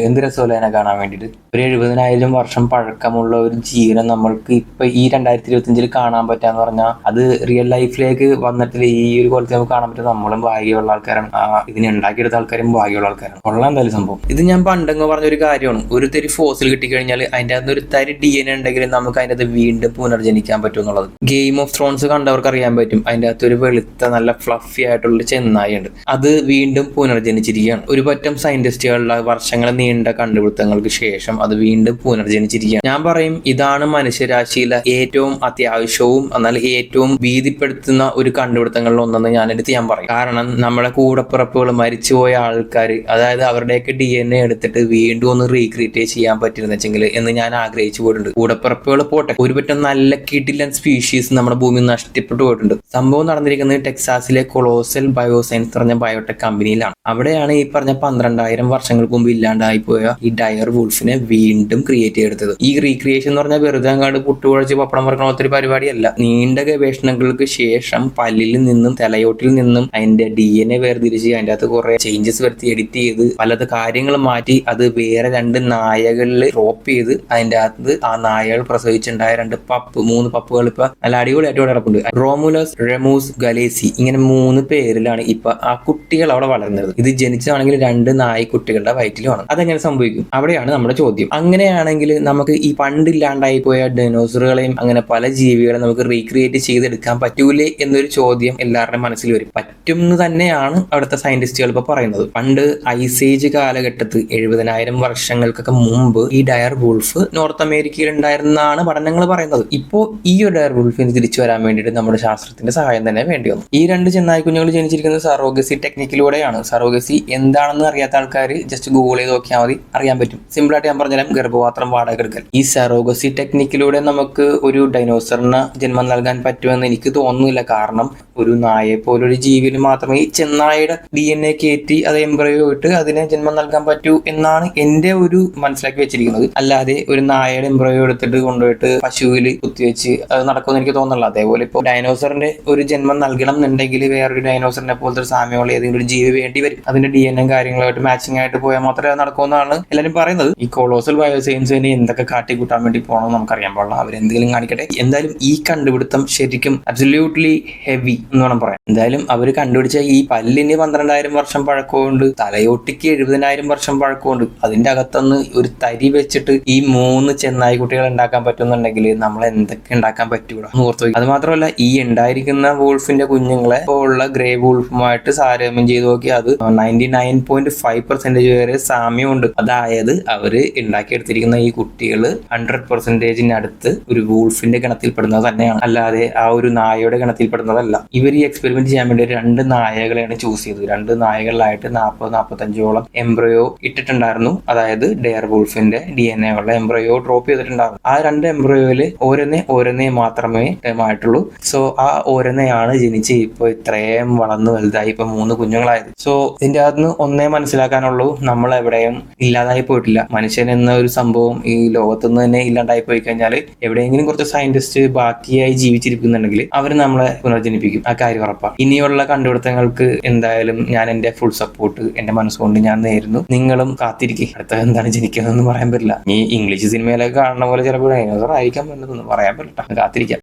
എന്ത് രസമല്ല അതിനെ കാണാൻ വേണ്ടിയിട്ട്? ഒരു എഴുപതിനായിരം വർഷം പഴക്കമുള്ള ഒരു ജീവനം നമ്മൾക്ക് ഇപ്പൊ ഈ രണ്ടായിരത്തി ഇരുപത്തിയഞ്ചിൽ കാണാൻ പറ്റാന്ന് പറഞ്ഞാൽ അത് റിയൽ ലൈഫിലേക്ക് വന്നിട്ട് ഈ ഒരു കൊല്ലത്തിൽ നമുക്ക് കാണാൻ പറ്റും. നമ്മളും ഭാഗ്യമുള്ള ആൾക്കാരാണ്. ഇതിനെ ഉണ്ടാക്കിയെടുത്ത ആൾക്കാരും ഭാഗ്യമുള്ള ആൾക്കാരാണ്. കൊള്ളാം എന്തായാലും സംഭവം. ഇത് ഞാൻ പണ്ടെങ്ങ് പറഞ്ഞ ഒരു കാര്യമാണ്. ഒരു തരി ഫോസിൽ കിട്ടിക്കഴിഞ്ഞാൽ അതിന്റെ അകത്ത് ഒരു തരി ഡി എൻ ഉണ്ടെങ്കിൽ നമുക്ക് അതിന്റെ അത് വീണ്ടും പുനർജനിക്കാൻ പറ്റും എന്നുള്ളത്. ഗെയിം ഓഫ് ത്രോൺസ് കണ്ടവർക്ക് അറിയാൻ പറ്റും. അതിന്റെ അകത്ത് ഒരു വെളുത്ത നല്ല ഫ്ലഫി ആയിട്ടുള്ള ചെന്നായി ഉണ്ട്. അത് വീണ്ടും പുനർജനിച്ചിരിക്കുകയാണ്. ഒരു പറ്റം സയന്റിസ്റ്റുകളുടെ വർഷങ്ങൾ നീണ്ട കണ്ടുപിടുത്തങ്ങൾക്ക് ശേഷം അത് വീണ്ടും പുനർജനിച്ചിരിക്കുകയാണ്. ഞാൻ പറയും ഇതാണ് മനുഷ്യരാശിയിലെ ഏറ്റവും അത്യാവശ്യവും എന്നാൽ ഏറ്റവും ഭീതിപ്പെടുത്തുന്ന ഒരു കണ്ടുപിടുത്തങ്ങളിൽ ഒന്നെന്ന് ഞാനെടുത്ത് ഞാൻ പറയും. കാരണം നമ്മളെ കൂടപ്പിറപ്പുകൾ മരിച്ചുപോയ ആൾക്കാർ അതായത് അവരുടെയൊക്കെ ഡി എൻ എ എടുത്തിട്ട് വീണ്ടും ഒന്ന് റീക്രിയേറ്റ് ചെയ്യാൻ പറ്റിയിരുന്നെങ്കിൽ എന്ന് ഞാൻ ആഗ്രഹിച്ചു പോയിട്ടുണ്ട്. കൂടപ്പിറപ്പുകൾ പോട്ടെ ഒരു പറ്റം നല്ല കിഡിലൻ സ്പീഷീസ് നമ്മുടെ ഭൂമി നഷ്ടപ്പെട്ടു പോയിട്ടുണ്ട്. സംഭവം നടന്നിരിക്കുന്നത് ടെക്സാസിലെ കൊളോസൽ ബയോസയൻസ് പറഞ്ഞ ബയോടെക് കമ്പനിയിലാണ് അവിടെയാണ് ഈ പറഞ്ഞ പന്ത്രണ്ടായിരം വർഷങ്ങൾക്ക് മുമ്പ് ഇല്ലാണ്ടായി പോയ ഈ ഡയർ വുൾഫിനെ വീണ്ടും ക്രിയേറ്റ് ചെയ്തെടുത്തത്. ഈ റീക്രിയേഷൻ എന്ന് പറഞ്ഞാൽ വെറുതെ അങ്ങാണ്ട് പുട്ടുകുഴച്ച് പപ്പടം പറക്കണ ഒത്തിരി പരിപാടിയല്ല. നീണ്ട ഗവേഷണങ്ങൾക്ക് ശേഷം പല്ലിൽ നിന്നും തലയോട്ടിൽ നിന്നും അതിന്റെ ഡി എൻ എ വേർതിരിച്ച് അതിന്റെ അകത്ത് കുറെ ചേഞ്ചസ് വരുത്തി എഡിറ്റ് ചെയ്ത് പലത് കാര്യങ്ങൾ മാറ്റി അത് വേറെ രണ്ട് നായകളിൽ ഡ്രോപ്പ് ചെയ്ത് അതിന്റെ അകത്ത് ആ നായകൾ പ്രസവിച്ചുണ്ടായ രണ്ട് പപ്പ് മൂന്ന് പപ്പുകൾ ഇപ്പൊ നല്ല അടിപൊളിയായിട്ട് ഇവിടെ കിടപ്പുണ്ട് റോമുലസ് റെമൂസ് ഗലേസി ഇങ്ങനെ മൂന്ന് പേരിലാണ് ഇപ്പൊ ആ കുട്ടികൾ അവിടെ വളർന്നത്. ഇത് ജനിച്ചതാണെങ്കിൽ രണ്ട് നായ നായ്ക്കുട്ടികളുടെ വയറ്റിലുമാണ്. അതെങ്ങനെ സംഭവിക്കും. അവിടെയാണ് നമ്മുടെ ചോദ്യം. അങ്ങനെയാണെങ്കിൽ നമുക്ക് ഈ പണ്ടില്ലാണ്ടായി പോയ ഡൈനോസറുകളെയും അങ്ങനെ പല ജീവികളെ നമുക്ക് റീക്രിയേറ്റ് ചെയ്തെടുക്കാൻ പറ്റൂലേ എന്നൊരു ചോദ്യം എല്ലാവരുടെയും മനസ്സിൽ വരും. പറ്റും എന്ന് തന്നെയാണ് അവിടുത്തെ സയന്റിസ്റ്റുകൾ ഇപ്പൊ പറയുന്നത്. പണ്ട് ഐസേജ് കാലഘട്ടത്ത് എഴുപതിനായിരം വർഷങ്ങൾക്കൊക്കെ മുമ്പ് ഈ ഡയർ വുൾഫ് നോർത്ത് അമേരിക്കയിൽ ഉണ്ടായിരുന്നാണ് പഠനങ്ങൾ പറയുന്നത്. ഇപ്പോ ഈ ഒരു ഡയർ വുൾഫിന് തിരിച്ചു വരാൻ വേണ്ടിയിട്ട് നമ്മുടെ ശാസ്ത്രത്തിന്റെ സഹായം തന്നെ വേണ്ടി വന്നു. ഈ രണ്ട് ചെന്നായി കുഞ്ഞുങ്ങൾ ജനിച്ചിരിക്കുന്നത് സറോഗസി ടെക്നിക്കിലൂടെയാണ് സറോഗസി എന്താണെന്ന് അറിയാത്ത ആൾക്കാർ ജസ്റ്റ് ഗൂഗിൾ ചെയ്ത് നോക്കിയാൽ മതി. അറിയാൻ പറ്റും. സിമ്പിളായിട്ട് ഞാൻ പറഞ്ഞുതരാം. ഗർഭപാത്രം വാടക എടുക്കൽ. ഈ സെറോഗസി ടെക്നിക്കിലൂടെ നമുക്ക് ഒരു ഡൈനോസറിന് ജന്മം നൽകാൻ പറ്റുമെന്ന് എനിക്ക് തോന്നുന്നില്ല. കാരണം ഒരു നായയെ പോലൊരു ജീവിയിൽ മാത്രമേ ഈ ചെന്നായയുടെ ഡി എൻ എ കയറ്റി അത് എംബ്രയോ ഇട്ട് അതിനെ ജന്മം നൽകാൻ പറ്റൂ എന്നാണ് എന്റെ ഒരു മനസ്സിലാക്കി വെച്ചിരിക്കുന്നത്. അല്ലാതെ ഒരു നായയുടെ എംബ്രയോ എടുത്തിട്ട് കൊണ്ടുപോയിട്ട് പശുവിൽ കുത്തിവെച്ച് അത് നടക്കുമെന്ന് എനിക്ക് തോന്നുന്നില്ല. അതേപോലെ ഇപ്പോൾ ഡൈനോസറിന്റെ ഒരു ജന്മം നൽകണം എന്നുണ്ടെങ്കിൽ വേറൊരു ഡൈനോസറിനെ പോലത്തെ ഒരു സാമ്യമുള്ള ഏതെങ്കിലും ഒരു ജീവി വേണ്ടി വരും. അതിന്റെ ഡി എൻ എ കാര്യങ്ങളായിട്ട് മാച്ചിങ് ആയിട്ട് പോയാൽ മാത്രമേ അത് നടക്കുമെന്നാണ് എല്ലാവരും പറയുന്നത്. ഈ കൊളോസൽ ബയോസയൻസിന് എന്തൊക്കെ കാട്ടി കൂട്ടാൻ വേണ്ടി പോകണമെന്ന് നമുക്കറിയാൻ പാടില്ല. അവരെന്തെങ്കിലും കാണിക്കട്ടെ? എന്തായാലും ഈ കണ്ടുപിടുത്തം ശരിക്കും അബ്സല്യൂട്ട്ലി ഹെവി എന്ന് വേണം പറയാം എന്തായാലും അവർ കണ്ടുപിടിച്ച ഈ പല്ലിന് പന്ത്രണ്ടായിരം വർഷം പഴക്കമുണ്ട് തലയോട്ടിക്ക് എഴുപതിനായിരം വർഷം പഴക്കമുണ്ട്. അതിന്റെ അകത്തുനിന്ന് ഒരു തരി വെച്ചിട്ട് ഈ മൂന്ന് ചെന്നായി കുട്ടികൾ ഉണ്ടാക്കാൻ പറ്റുന്നുണ്ടെങ്കിൽ നമ്മൾ എന്തൊക്കെ ഉണ്ടാക്കാൻ പറ്റൂടാ? ഓർത്ത് അത് മാത്രമല്ല ഈ ഉണ്ടായിരിക്കുന്ന വൂൾഫിന്റെ കുഞ്ഞുങ്ങളെ ഇപ്പോൾ ഉള്ള ഗ്രേ വൂൾഫുമായിട്ട് സാരമ്യം ചെയ്ത് നോക്കി അത് ninety nine point five percentage വരെ സാമ്യമുണ്ട്. അതായത് അവർ ഉണ്ടാക്കിയെടുത്തിരിക്കുന്ന ഈ കുട്ടികൾ ഹൺഡ്രഡ് പെർസെന്റേജിന് അടുത്ത് ഒരു വൂൾഫിന്റെ ഗണത്തിൽപ്പെടുന്നത് തന്നെയാണ്. അല്ലാതെ ആ ഒരു നായയുടെ ഗണത്തിൽപ്പെടുന്നതല്ല. ഇവർ ഈ എക്സ്പെരിമെന്റ് ചെയ്യാൻ വേണ്ടി രണ്ട് നായകളെയാണ് ചൂസ് ചെയ്തത്. രണ്ട് നായകളിലായിട്ട് നാൽപ്പത് നാൽപ്പത്തഞ്ചോളം എംബ്രയോ ഇട്ടിട്ടുണ്ടായിരുന്നു. അതായത് ഡെയർ വൂൾഫിന്റെ ഡി എൻ എ ഉള്ള എംബ്രയോ ഡ്രോപ്പ് ചെയ്തിട്ടുണ്ടായിരുന്നു. ആ രണ്ട് എംബ്രയോയിൽ ഓരോന്നേ ഓരോന്നേ മാത്രമേ ആയിട്ടുള്ളൂ. സോ ആ ഓരോന്നെയാണ് ജനിച്ച് ഇപ്പൊ ഇത്രയും വളർന്നു വലുതായി ഇപ്പൊ മൂന്ന് കുഞ്ഞുങ്ങളായത്. സോ ഇതിന്റെ അകത്തുനിന്ന് ഒന്നേ മനസ്സിലാക്കാനുള്ളൂ. നമ്മൾ എവിടെയും ഇല്ലാതായി പോയിട്ടില്ല. മനുഷ്യൻ എന്ന ഒരു സംഭവം ഈ ലോകത്തുനിന്ന് തന്നെ ഇല്ലാണ്ടായി പോയി കഴിഞ്ഞാൽ എവിടെയെങ്കിലും കുറച്ച് സയന്റിസ്റ്റ് ബാക്കിയായി ജീവിച്ചിരിക്കുന്നുണ്ടെങ്കിൽ അവർ നമ്മളെ പുനർജനിപ്പിക്കും. ആ കാര്യം ഉറപ്പാണ് ഇനിയുള്ള കണ്ടുപിടുത്തങ്ങൾക്ക് എന്തായാലും ഞാൻ എന്റെ ഫുൾ സപ്പോർട്ട് എന്റെ മനസ്സുകൊണ്ട് ഞാൻ നേരുന്നു. നിങ്ങളും കാത്തിരിക്കും. അടുത്ത എന്താണ് ജനിക്കുന്നതെന്ന് പറയാൻ പറ്റില്ല. ഈ ഇംഗ്ലീഷ് സിനിമയിലൊക്കെ കാണുന്ന പോലെ ചിലപ്പോൾ ഡൈനോസർ ആയിരിക്കാൻ പറ്റുന്നൊന്നും പറയാൻ പറ്റില്ല. കാത്തിരിക്കാം.